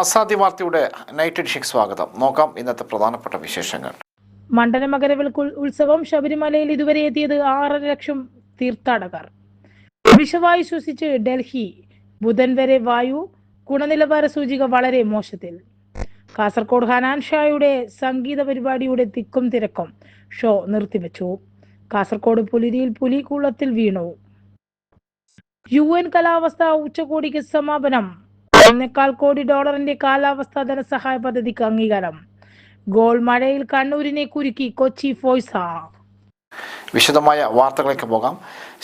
ആസാദി വാർത്തയുടെ night edition സ്വാഗതം. നോക്കാം ഇന്നത്തെ പ്രധാനപ്പെട്ട വിശേഷങ്ങൾ. മണ്ഡല മകരവിൽ ഉത്സവം ശബരിമലയിൽ ഇതുവരെ എത്തിയത് ആറര ലക്ഷം തീർത്ഥാടകർ. വിഷവായു ശ്വസിച്ച് ഡൽഹി ബുധൻ വരെ വായു ഗുണനിലവാര സൂചിക വളരെ മോശത്തിൽ. കാസർഗോഡ് ഹനാൻ ഷായുടെ സംഗീത പരിപാടിയുടെ തിക്കും തിരക്കും ഷോ നിർത്തിവെച്ചു. കാസർഗോഡ് പുലിരിയിൽ പുലികുളത്തിൽ വീണു. യു എൻ കാലാവസ്ഥ ഉച്ചകോടിക്ക് സമാപനം. ഒന്നേക്കാൽ കോടി ഡോളറിന്റെ കാലാവസ്ഥാ ധനസഹായ പദ്ധതിക്ക് അംഗീകാരം. ഗോൾ മഴയിൽ കണ്ണൂരിനെ കുരുക്കി കൊച്ചി ഫോയ്സ വിശദമായ വാർത്തകളിലേക്ക് പോകാം.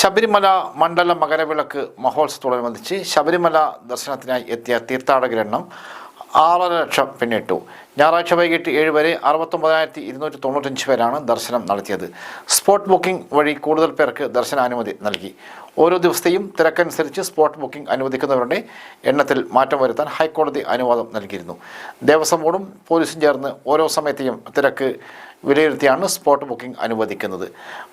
ശബരിമല മണ്ഡല മകരവിളക്ക് മഹോത്സവത്തോടനുബന്ധിച്ച് ശബരിമല ദർശനത്തിനായി എത്തിയ തീർത്ഥാടകരെണ്ണം ആറര ലക്ഷം പിന്നിട്ടു. ഞായറാഴ്ച വൈകിട്ട് ഏഴ് വരെ അറുപത്തൊമ്പതിനായിരത്തി ഇരുന്നൂറ്റി തൊണ്ണൂറ്റഞ്ച് പേരാണ് ദർശനം നടത്തിയത്. സ്പോട്ട് ബുക്കിംഗ് വഴി കൂടുതൽ പേർക്ക് ദർശനാനുമതി നൽകി. ഓരോ ദിവസത്തെയും തിരക്കനുസരിച്ച് സ്പോട്ട് ബുക്കിംഗ് അനുവദിക്കുന്നവരുടെ എണ്ണത്തിൽ മാറ്റം വരുത്താൻ ഹൈക്കോടതി അനുവാദം നൽകിയിരുന്നു. ദേവസ്വം ബോർഡും പോലീസും ചേർന്ന് ഓരോ സമയത്തെയും തിരക്ക് വിലയിരുത്തിയാണ് സ്പോട്ട് ബുക്കിംഗ് അനുവദിക്കുന്നത്.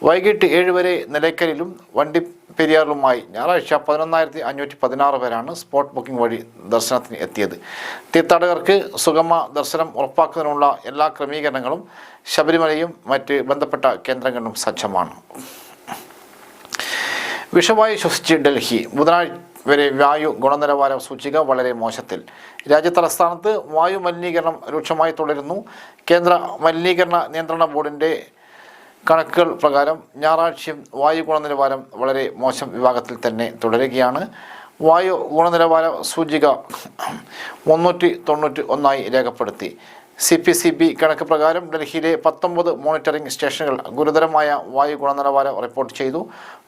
വൈകിട്ട് ഏഴ് വരെ നിലയ്ക്കലിലും വണ്ടി പെരിയാറിലുമായി ഞായറാഴ്ച പതിനൊന്നായിരത്തി അഞ്ഞൂറ്റി പതിനാറ് പേരാണ് സ്പോട്ട് ബുക്കിംഗ് വഴി ദർശനത്തിന് എത്തിയത്. തീർത്ഥാടകർക്ക് സുഗമ ദർശനം ഉറപ്പാക്കുന്നതിനുള്ള എല്ലാ ക്രമീകരണങ്ങളും ശബരിമലയും മറ്റ് ബന്ധപ്പെട്ട കേന്ദ്രങ്ങളും സജ്ജമാണ്. വിഷവായു ശ്വസിച്ച് ഡൽഹി. ബുധനാഴ്ച വരെ വായു ഗുണനിലവാര സൂചിക വളരെ മോശത്തിൽ. രാജ്യതലസ്ഥാനത്ത് വായു മലിനീകരണം രൂക്ഷമായി തുടരുന്നു. കേന്ദ്ര മലിനീകരണ നിയന്ത്രണ ബോർഡിന്റെ കണക്കുകൾ പ്രകാരം ഞായറാഴ്ചയും വായു ഗുണനിലവാരം വളരെ മോശം വിഭാഗത്തിൽ തന്നെ തുടരുകയാണ്. വായു ഗുണനിലവാര സൂചിക മുന്നൂറ്റി തൊണ്ണൂറ്റി ഒന്നായി രേഖപ്പെടുത്തി. സി പി സി ബി കണക്ക് പ്രകാരം ഡൽഹിയിലെ പത്തൊമ്പത് മോണിറ്ററിംഗ് സ്റ്റേഷനുകൾ ഗുരുതരമായ വായു ഗുണനിലവാരം റിപ്പോർട്ട് ചെയ്തു.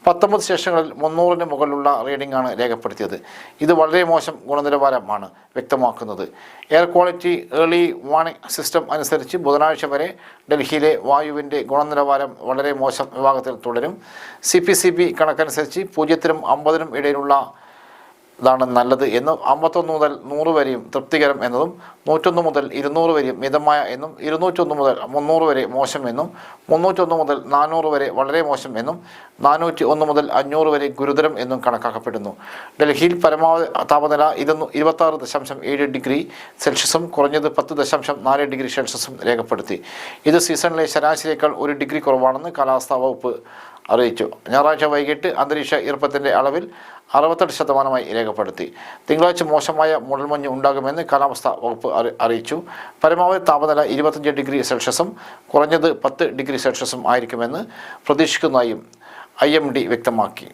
പത്തൊമ്പത് സ്റ്റേഷനുകളിൽ മുന്നൂറിന് മുകളിലുള്ള റീഡിംഗ് ആണ് രേഖപ്പെടുത്തിയത്. ഇത് വളരെ മോശം ഗുണനിലവാരമാണ് വ്യക്തമാക്കുന്നത്. Air quality early warning system അനുസരിച്ച് ബുധനാഴ്ച വരെ ഡൽഹിയിലെ വായുവിന്റെ ഗുണനിലവാരം വളരെ മോശം വിഭാഗത്തിൽ തുടരും. സി പി സി ബി കണക്കനുസരിച്ച് പൂജ്യത്തിനും അമ്പതിനും ഇടയിലുള്ള ഇതാണ് നല്ലത് എന്നും അമ്പത്തൊന്ന് മുതൽ നൂറ് വരെയും തൃപ്തികരം എന്നതും നൂറ്റൊന്ന് മുതൽ ഇരുന്നൂറ് വരെയും മിതമായ എന്നും ഇരുന്നൂറ്റൊന്ന് മുതൽ മുന്നൂറ് വരെ മോശം എന്നും മുന്നൂറ്റൊന്ന് മുതൽ നാനൂറ് വരെ വളരെ മോശം എന്നും നാനൂറ്റി ഒന്ന് മുതൽ അഞ്ഞൂറ് വരെ ഗുരുതരം എന്നും കണക്കാക്കപ്പെടുന്നു. ഡൽഹിയിൽ പരമാവധി താപനില ഇരുന്നൂ ഇരുപത്താറ് ദശാംശം ഏഴ് ഡിഗ്രി സെൽഷ്യസും കുറഞ്ഞത് പത്ത് ദശാംശം നാല് ഡിഗ്രി സെൽഷ്യസും രേഖപ്പെടുത്തി. ഇത് സീസണിലെ ശരാശരിയേക്കാൾ ഒരു ഡിഗ്രി കുറവാണെന്ന് കാലാവസ്ഥാ വകുപ്പ് അറിയിച്ചു. ഞായറാഴ്ച വൈകിട്ട് അന്തരീക്ഷ ഈർപ്പത്തിന്റെ അളവിൽ അറുപത്തെട്ട് ശതമാനമായി രേഖപ്പെടുത്തി. തിങ്കളാഴ്ച മോശമായ മൂടൽമഞ്ഞ് ഉണ്ടാകുമെന്ന് കാലാവസ്ഥാ വകുപ്പ് അറിയിച്ചു. പരമാവധി താപനില ഇരുപത്തഞ്ച് ഡിഗ്രി സെൽഷ്യസും കുറഞ്ഞത് പത്ത് ഡിഗ്രി സെൽഷ്യസും ആയിരിക്കുമെന്ന് പ്രതീക്ഷിക്കുന്നതായും ഐ എം ഡി വ്യക്തമാക്കി.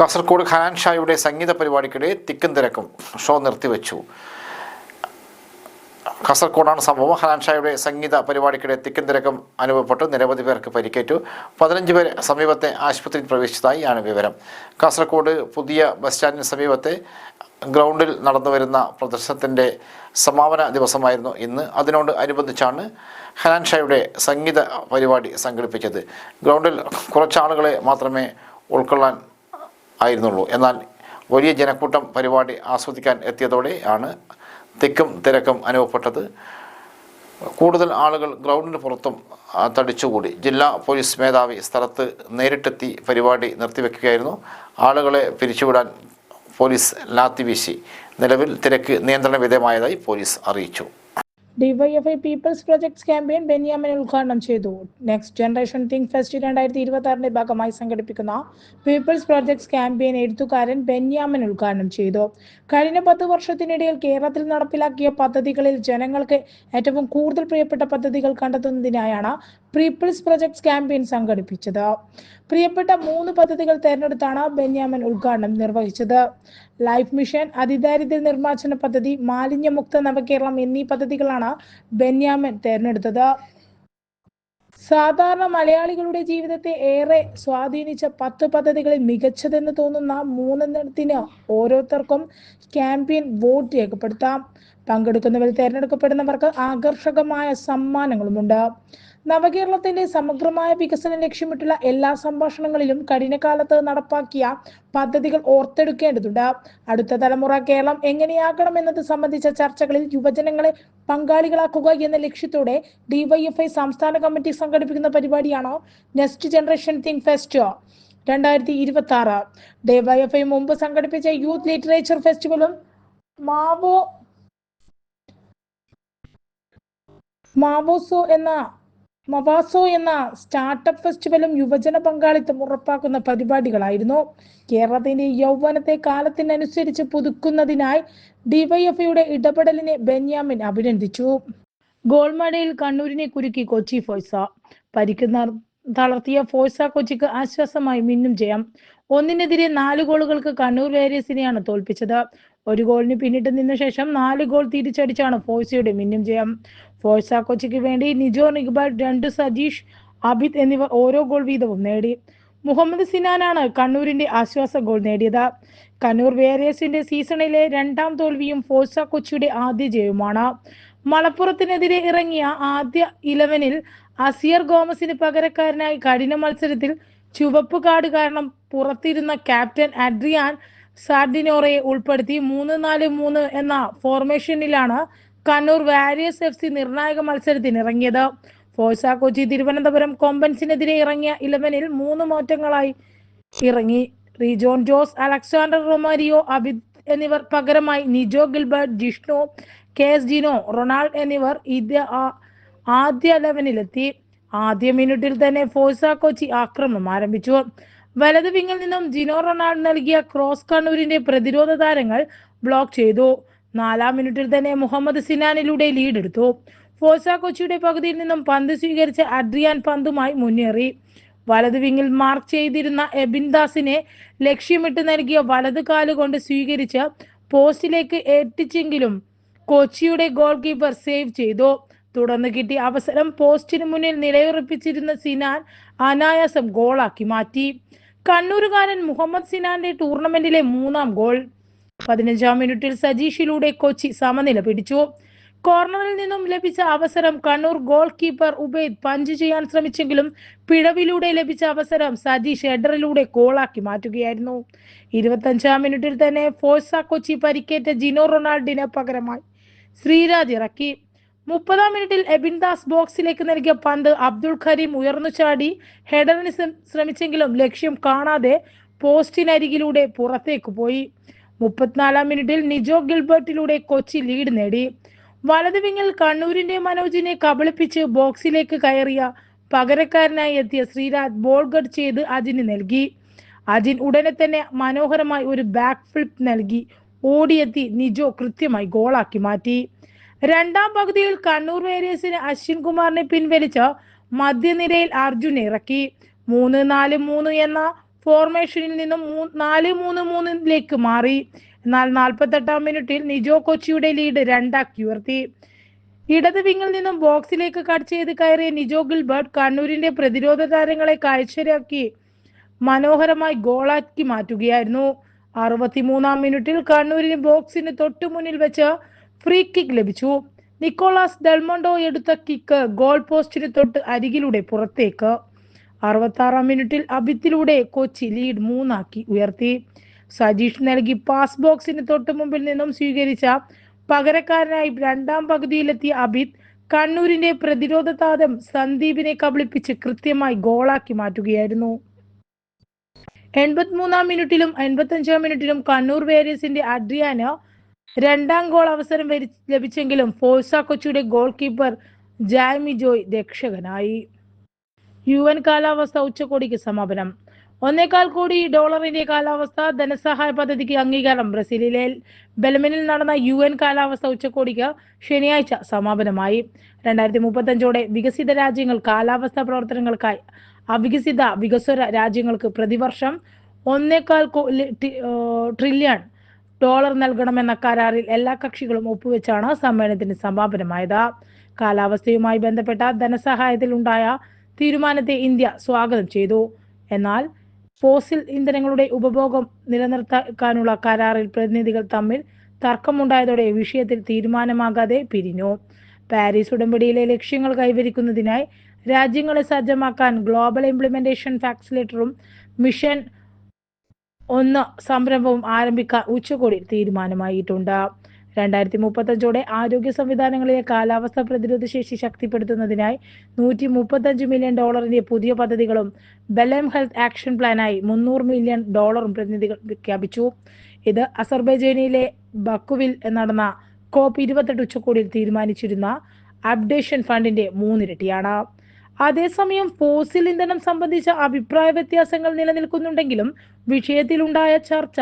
കാസർഗോഡ് ഖനാൻ ഷായുടെ സംഗീത പരിപാടിക്കിടെ തിക്കും തിരക്കും ഷോ നിർത്തിവെച്ചു. കാസർഗോഡാണ് സംഭവം. ഹനാൻഷായുടെ സംഗീത പരിപാടിക്കിടെ തിക്കും തിരക്കും അനുഭവപ്പെട്ട്. നിരവധി പേർക്ക് പരിക്കേറ്റു. പതിനഞ്ച് പേർ സമീപത്തെ ആശുപത്രിയിൽ പ്രവേശിച്ചതായാണ് വിവരം. കാസർഗോഡ് പുതിയ ബസ് സ്റ്റാൻഡിന് സമീപത്തെ ഗ്രൗണ്ടിൽ നടന്നു വരുന്ന പ്രദർശനത്തിന്റെ സമാപന ദിവസമായിരുന്നു ഇന്ന്. അതിനോട് അനുബന്ധിച്ചാണ് ഹനാൻഷായുടെ സംഗീത പരിപാടി സംഘടിപ്പിച്ചത്. ഗ്രൗണ്ടിൽ കുറച്ചാളുകളെ മാത്രമേ ഉൾക്കൊള്ളാൻ ആയിരുന്നുള്ളൂ. എന്നാൽ വലിയ ജനക്കൂട്ടം പരിപാടി ആസ്വദിക്കാൻ എത്തിയതോടെ ആണ് തിക്കും തിരക്കും അനുഭവപ്പെട്ടത്. കൂടുതൽ ആളുകൾ ഗ്രൗണ്ടിന് പുറത്തും തടിച്ചുകൂടി. ജില്ലാ പോലീസ് മേധാവി സ്ഥലത്ത് നേരിട്ടെത്തി പരിപാടി നിർത്തിവെക്കുകയായിരുന്നു. ആളുകളെ പിരിച്ചുവിടാൻ പോലീസ് ലാത്തി വീശി നിലവിൽ തിരക്ക് നിയന്ത്രണ വിധേയമായതായി പോലീസ് അറിയിച്ചു. DYFI people's projects campaign Benyamin ഉദ്ഘാടനം ചെയ്തു. നെക്സ്റ്റ് ജനറേഷൻ തിങ്ക് ഫെസ്റ്റ് രണ്ടായിരത്തി ഇരുപത്തി ആറിന്റെ ഭാഗമായി സംഘടിപ്പിക്കുന്ന പീപ്പിൾസ് പ്രൊജക്ട്സ് ക്യാമ്പയിൻ എഴുത്തുകാരൻ ബെന്യാമിൻ ഉദ്ഘാടനം ചെയ്തു. കഴിഞ്ഞ പത്ത് വർഷത്തിനിടയിൽ കേരളത്തിൽ നടപ്പിലാക്കിയ പദ്ധതികളിൽ ജനങ്ങൾക്ക് ഏറ്റവും കൂടുതൽ പ്രിയപ്പെട്ട പദ്ധതികൾ കണ്ടെത്തുന്നതിനായാണ് പീപ്പിൾസ് പ്രൊജക്ട്സ് ക്യാമ്പയിൻ സംഘടിപ്പിച്ചത്. പ്രിയപ്പെട്ട മൂന്ന് പദ്ധതികൾ തെരഞ്ഞെടുത്താണ് ബെന്യാമൻ ഉദ്ഘാടനം നിർവഹിച്ചത്. ലൈഫ് മിഷൻ അതിദാരിദ്ര്യ നിർമ്മാർജന പദ്ധതി മാലിന്യമുക്ത നവകേരളം എന്നീ പദ്ധതികളാണ് ബെന്യാമൻ തെരഞ്ഞെടുത്തത്. സാധാരണ മലയാളികളുടെ ജീവിതത്തെ ഏറെ സ്വാധീനിച്ച പത്ത് പദ്ധതികളിൽ മികച്ചതെന്ന് തോന്നുന്ന മൂന്നെണ്ണത്തിന് ഓരോരുത്തർക്കും ക്യാമ്പയിൻ വോട്ട് രേഖപ്പെടുത്താം. പങ്കെടുക്കുന്നവരിൽ തിരഞ്ഞെടുക്കപ്പെടുന്നവർക്ക് ആകർഷകമായ സമ്മാനങ്ങളുമുണ്ട്. നവകേരളത്തിന്റെ സമഗ്രമായ വികസനം ലക്ഷ്യമിട്ടുള്ള എല്ലാ സംഭാഷണങ്ങളിലും കഠിനകാലത്ത് നടപ്പാക്കിയ പദ്ധതികൾ ഓർത്തെടുക്കേണ്ടതുണ്ട്. അടുത്ത തലമുറ കേരളം എങ്ങനെയാകണം എന്നത് സംബന്ധിച്ച ചർച്ചകളിൽ യുവജനങ്ങളെ പങ്കാളികളാക്കുക എന്ന ലക്ഷ്യത്തോടെ ഡിവൈഎഫ്ഐ സംസ്ഥാന കമ്മിറ്റി സംഘടിപ്പിക്കുന്ന പരിപാടിയാണ്? നെക്സ്റ്റ് ജനറേഷൻ തിങ്ക് ഫെസ്റ്റ് രണ്ടായിരത്തി ഇരുപത്തി ആറ് ഡിവൈഎഫ്ഐ മുമ്പ് സംഘടിപ്പിച്ച യൂത്ത് ലിറ്ററേച്ചർ ഫെസ്റ്റിവലും മാവോ മാവോസോ എന്ന മവാസോ എന്ന സ്റ്റാർട്ടപ്പ് ഫെസ്റ്റിവലും യുവജന പങ്കാളിത്തം ഉറപ്പാക്കുന്ന പരിപാടികളായിരുന്നു. കേരളത്തിന്റെ യൗവനത്തെ കാലത്തിനനുസരിച്ച് പുതുക്കുന്നതിനായി ഡിവൈഎഫ്ഐയുടെ ഇടപെടലിനെ ബെന്യാമിൻ അഭിനന്ദിച്ചു. ഗോൾമടയിൽ കണ്ണൂരിനെ കുരുക്കി കൊച്ചി ഫോയ്സ പരിക്കുന്ന തളർത്തിയ ഫോഴ്സ കൊച്ചിക്ക് ആശ്വാസമായി മിന്നും ജയം. ഒന്നിനെതിരെ നാല് ഗോളുകൾക്ക് കണ്ണൂർ വേരിയസിനെയാണ് തോൽപ്പിച്ചത്. ഒരു ഗോളിന് പിന്നിട്ട് നിന്ന ശേഷം നാല് ഗോൾ തിരിച്ചടിച്ചാണ് ഫോഴ്സയുടെ മിന്നും ജയം. ഫോയ്സ കൊച്ചിക്ക് വേണ്ടി നിജോ നിഗ്ബാൽ രണ്ട് സജീഷ് അബിത് എന്നിവർ ഓരോ ഗോൾ വീതവും നേടി. മുഹമ്മദ് സിനാനാണ് കണ്ണൂരിന്റെ ആശ്വാസ ഗോൾ നേടിയത്. കണ്ണൂർ വേരിയസിന്റെ സീസണിലെ രണ്ടാം തോൽവിയും ഫോഴ്സ കൊച്ചിയുടെ ആദ്യ ജയവുമാണ്. മലപ്പുറത്തിനെതിരെ ഇറങ്ങിയ ആദ്യ ഇലവനിൽ അസിയർ ഗോമസിന് പകരക്കാരനായി കഠിന മത്സരത്തിൽ ചുവപ്പ് കാർഡ് കാരണം പുറത്തിരുന്ന ക്യാപ്റ്റൻ അഡ്രിയാൻ സാർഡിനോറയെ ഉൾപ്പെടുത്തി മൂന്ന് നാല് മൂന്ന് എന്ന ഫോർമേഷനിലാണ് കണ്ണൂർ വാരിയസ് എഫ് സി നിർണായക മത്സരത്തിന് ഇറങ്ങിയത്. ഫോഴ്സ കൊച്ചി തിരുവനന്തപുരം കോമ്പൻസിനെതിരെ ഇറങ്ങിയ ഇലവനിൽ മൂന്ന് മാറ്റങ്ങളായി ഇറങ്ങി. റിജോൺ ജോസ് അലക്സാണ്ടർ റൊമാരിയോ അബിദ് എന്നിവർ പകരമായി നിജോ ഗിൽബർട്ട് ജിഷ്ണു കെ എസ് ജിനോ റൊണാൾഡ് എന്നിവർ ഇത് ആദ്യ ലെവനിലെത്തി ആദ്യ മിനിറ്റിൽ തന്നെ ഫോഴ്സ കൊച്ചി ആക്രമണം ആരംഭിച്ചു. വലത് വിങ്ങിൽ നിന്നും ജിനോ റൊണാൾഡ് നൽകിയ ക്രോസ് കണ്ണൂരിന്റെ പ്രതിരോധ താരങ്ങൾ ബ്ലോക്ക് ചെയ്തു. നാലാം മിനിറ്റിൽ തന്നെ മുഹമ്മദ് സിനാനിലൂടെ ലീഡ് എടുത്തു. ഫോഴ്സ കൊച്ചിയുടെ പകുതിയിൽ നിന്നും പന്ത് സ്വീകരിച്ച അഡ്രിയാൻ പന്തുമായി മുന്നേറി. വലത് വിങ്ങിൽ മാർക്ക് ചെയ്തിരുന്ന എബിൻദാസിനെ ലക്ഷ്യമിട്ട് നൽകിയ വലത് കാലുകൊണ്ട് സ്വീകരിച്ച് പോസ്റ്റിലേക്ക് എത്തിച്ചെങ്കിലും കൊച്ചിയുടെ ഗോൾ കീപ്പർ സേവ് ചെയ്തു. തുടർന്ന് കിട്ടിയ അവസരം പോസ്റ്റിന് മുന്നിൽ നിലയുറപ്പിച്ചിരുന്ന സിനാൻ അനായാസം ഗോളാക്കി മാറ്റി. കണ്ണൂരുകാരൻ മുഹമ്മദ് സിനാന്റെ ടൂർണമെന്റിലെ മൂന്നാം ഗോൾ പതിനഞ്ചാം മിനിറ്റിൽ സജീഷിലൂടെ കൊച്ചി സമനില പിടിച്ചു. കോർണറിൽ നിന്നും ലഭിച്ച അവസരം Kannur goal keeper Ubaid punch ചെയ്യാൻ ശ്രമിച്ചെങ്കിലും പിഴവിലൂടെ ലഭിച്ച അവസരം സജീഷ് എഡറിലൂടെ ഗോളാക്കി മാറ്റുകയായിരുന്നു. ഇരുപത്തഞ്ചാം മിനിറ്റിൽ തന്നെ ഫോഴ്സ കൊച്ചി പരിക്കേറ്റ ജിനോ റൊണാൾഡിന് പകരമായി ശ്രീരാജ് ഇറക്കി. മുപ്പതാം മിനിറ്റിൽ എബിൻദാസ് ബോക്സിലേക്ക് നൽകിയ പന്ത് അബ്ദുൾ ഖരീം ഉയർന്നു ചാടി. ഹെഡറിന് ശ്രമിച്ചെങ്കിലും ലക്ഷ്യം കാണാതെ പോസ്റ്റിനരികിലൂടെ പുറത്തേക്ക് പോയി. മുപ്പത്തിനാലാം മിനിറ്റിൽ നിജോ ഗിൽബർട്ടിലൂടെ കൊച്ചി ലീഡ് നേടി. വലതു വിങ്ങിൽ കണ്ണൂരിന്റെ മനോജിനെ കബളിപ്പിച്ച് ബോക്സിലേക്ക് കയറിയ പകരക്കാരനായി എത്തിയ ശ്രീരാജ് ബോൾ കട്ട് ചെയ്ത് അജിന് നൽകി. അജിൻ ഉടനെ തന്നെ മനോഹരമായി ഒരു ബാക്ക് ഫ്ലിപ്പ് നൽകി. ഓടിയെത്തി നിജോ കൃത്യമായി ഗോളാക്കി മാറ്റി. രണ്ടാം പകുതിയിൽ കണ്ണൂർ വേരിയസിന് അശ്വിൻ കുമാറിനെ പിൻവലിച്ച് മധ്യനിരയിൽ അർജുനെ ഇറക്കി. മൂന്ന് നാല് മൂന്ന് എന്ന ഫോർമേഷനിൽ നിന്നും നാല് മൂന്ന് മൂന്നിലേക്ക് മാറി. എന്നാൽ നാൽപ്പത്തെട്ടാം മിനിറ്റിൽ നിജോ കൊച്ചിയുടെ ലീഡ് രണ്ടാക്കി ഉയർത്തി. ഇടത് വിങ്ങിൽ നിന്നും ബോക്സിലേക്ക് കട്ട് ചെയ്ത് കയറിയ നിജോ ഗിൽബർട്ട് കണ്ണൂരിന്റെ പ്രതിരോധ താരങ്ങളെ കാഴ്ചരാക്കി മനോഹരമായി ഗോളാക്കി മാറ്റുകയായിരുന്നു. അറുപത്തിമൂന്നാം മിനിറ്റിൽ കണ്ണൂരിന് ബോക്സിന് തൊട്ടു മുന്നിൽ വെച്ച് ഫ്രീ കിക്ക് ലഭിച്ചു. നിക്കോളാസ് ഡെൽമോണ്ടോ എടുത്ത കിക്ക് ഗോൾ പോസ്റ്റിന് തൊട്ട് അരികിലൂടെ പുറത്തേക്ക്. അറുപത്തി ആറാം മിനിറ്റിൽ അബിത്തിലൂടെ കൊച്ചി ലീഡ് മൂന്നാക്കി ഉയർത്തി. സജീഷ് നൽകി പാസ് ബോക്സിന് തൊട്ടു മുമ്പിൽ നിന്നും സ്വീകരിച്ച പകരക്കാരനായി രണ്ടാം പകുതിയിലെത്തിയ അബിത് കണ്ണൂരിന്റെ പ്രതിരോധ താരം സന്ദീപിനെ കബളിപ്പിച്ച് കൃത്യമായി ഗോളാക്കി മാറ്റുകയായിരുന്നു. എൺപത്തിമൂന്നാം മിനിറ്റിലും എൺപത്തഞ്ചാം മിനിറ്റിലും കണ്ണൂർ വേരിയസിന്റെ അഡ്രിയാന് രണ്ടാം ഗോൾ അവസരം ലഭിച്ചെങ്കിലും ഫോഴ്സ കൊച്ചിയുടെ ഗോൾ കീപ്പർ ജാമി ജോയ് രക്ഷകനായി. യു എൻ കാലാവസ്ഥ ഉച്ചകോടിക്ക് സമാപനം. ഒന്നേകാൽ കോടി ഡോളറിന്റെ കാലാവസ്ഥ ധനസഹായ പദ്ധതിക്ക് അംഗീകാരം. ബ്രസീലിലെ ബെലമിനിൽ നടന്ന യു എൻ കാലാവസ്ഥ ഉച്ചകോടിക്ക് ശനിയാഴ്ച സമാപനമായി. രണ്ടായിരത്തി മുപ്പത്തഞ്ചോടെ വികസിത രാജ്യങ്ങൾ കാലാവസ്ഥ പ്രവർത്തനങ്ങൾക്കായി അവികസിത വികസ്വര രാജ്യങ്ങൾക്ക് പ്രതിവർഷം ഒന്നേകാൽ ട്രില്യൺ ഡോളർ നൽകണമെന്ന കരാറിൽ എല്ലാ കക്ഷികളും ഒപ്പുവെച്ചാണ് സമ്മേളനത്തിന് സമാപനമായത്. കാലാവസ്ഥയുമായി ബന്ധപ്പെട്ട ധനസഹായത്തിൽ ഉണ്ടായ തീരുമാനത്തെ ഇന്ത്യ സ്വാഗതം ചെയ്തു. എന്നാൽ ഫോസിൽ ഇന്ധനങ്ങളുടെ ഉപഭോഗം നിലനിർത്താനുള്ള കരാറിൽ പ്രതിനിധികൾ തമ്മിൽ തർക്കമുണ്ടായതോടെ വിഷയത്തിൽ തീരുമാനമാകാതെ പിരിഞ്ഞു. പാരീസ് ഉടമ്പടിയിലെ ലക്ഷ്യങ്ങൾ കൈവരിക്കുന്നതിനായി രാജ്യങ്ങളെ സജ്ജമാക്കാൻ ഗ്ലോബൽ ഇംപ്ലിമെന്റേഷൻ ഫാക്സിലേറ്ററും മിഷൻ ഒന്ന് സംരംഭവും ആരംഭിക്കാൻ ഉച്ചകോടി തീരുമാനമായിട്ടുണ്ട്. രണ്ടായിരത്തി മുപ്പത്തഞ്ചോടെ ആരോഗ്യ സംവിധാനങ്ങളിലെ കാലാവസ്ഥ പ്രതിരോധ ശേഷി ശക്തിപ്പെടുത്തുന്നതിനായി നൂറ്റി മുപ്പത്തഞ്ച് മില്യൺ ഡോളറിന്റെ പുതിയ പദ്ധതികളും ബെലം ഹെൽത്ത് ആക്ഷൻ പ്ലാനായി മുന്നൂറ് മില്യൺ ഡോളറും പ്രതിനിധികൾ പ്രഖ്യാപിച്ചു ഇത് അസർബൈജാനിലെ ബക്കുവിൽ നടന്ന കോപ്പ് ഇരുപത്തെട്ട് ഉച്ചകോടിയിൽ തീരുമാനിച്ചിരുന്ന അപ്ഡേഷൻ ഫണ്ടിന്റെ മൂന്നിരട്ടിയാണ്. അതേസമയം ഫോസിൽ ഇന്ധനം സംബന്ധിച്ച അഭിപ്രായ വ്യത്യാസങ്ങൾ നിലനിൽക്കുന്നുണ്ടെങ്കിലും വിഷയത്തിലുണ്ടായ ചർച്ച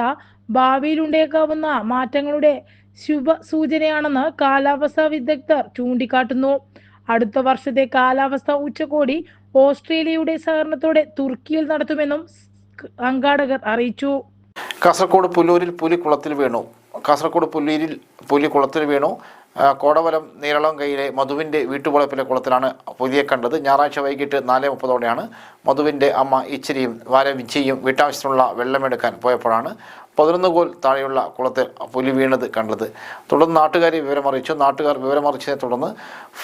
ഭാവിയിലുണ്ടേക്കാവുന്ന മാറ്റങ്ങളുടെ ശുഭ സൂചനയാണെന്ന് കാലാവസ്ഥാ വിദഗ്ധർ ചൂണ്ടിക്കാട്ടുന്നു. അടുത്ത വർഷത്തെ കാലാവസ്ഥ ഉച്ചകോടി ഓസ്ട്രേലിയയുടെ സഹകരണത്തോടെ തുർക്കിയിൽ നടത്തുമെന്നും സംഘാടകർ അറിയിച്ചു. കാസർഗോഡ് പുല്ലൂരിൽ പുലിക്കുളത്തിൽ വീണു. കാസർഗോഡ് പുല്ലൂരിൽ പുലിക്കുളത്തിൽ വീണു. കോടവലം നീരളം കൈയിലെ മധുവിന്റെ വീട്ടുവളപ്പിലെ കുളത്തിലാണ് പുലിയെ കണ്ടത്. ഞായറാഴ്ച വൈകിട്ട് നാല് മുപ്പതോടെയാണ് മധുവിന്റെ അമ്മ ഇച്ചിരിയും വാര വിജയും വീട്ടാവശ്യത്തിനുള്ള വെള്ളമെടുക്കാൻ പോയപ്പോഴാണ് പതിനൊന്ന് കോൽ താഴെയുള്ള കുളത്തിൽ പുലി വീണത് കണ്ടത്. തുടർന്ന് നാട്ടുകാരെ വിവരമറിയിച്ചു. നാട്ടുകാർ വിവരമറിച്ചതിനെ തുടർന്ന്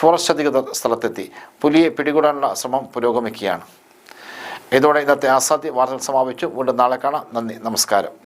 ഫോറസ്റ്റ് അധികൃതർ സ്ഥലത്തെത്തി. പുലിയെ പിടികൂടാനുള്ള ശ്രമം പുരോഗമിക്കുകയാണ്. ഇതോടെ ഇന്നത്തെ അസാധ്യ വാർത്തകൾ സമാപിച്ചു. വീണ്ടും നാളെ കാണാം. നന്ദി. നമസ്കാരം.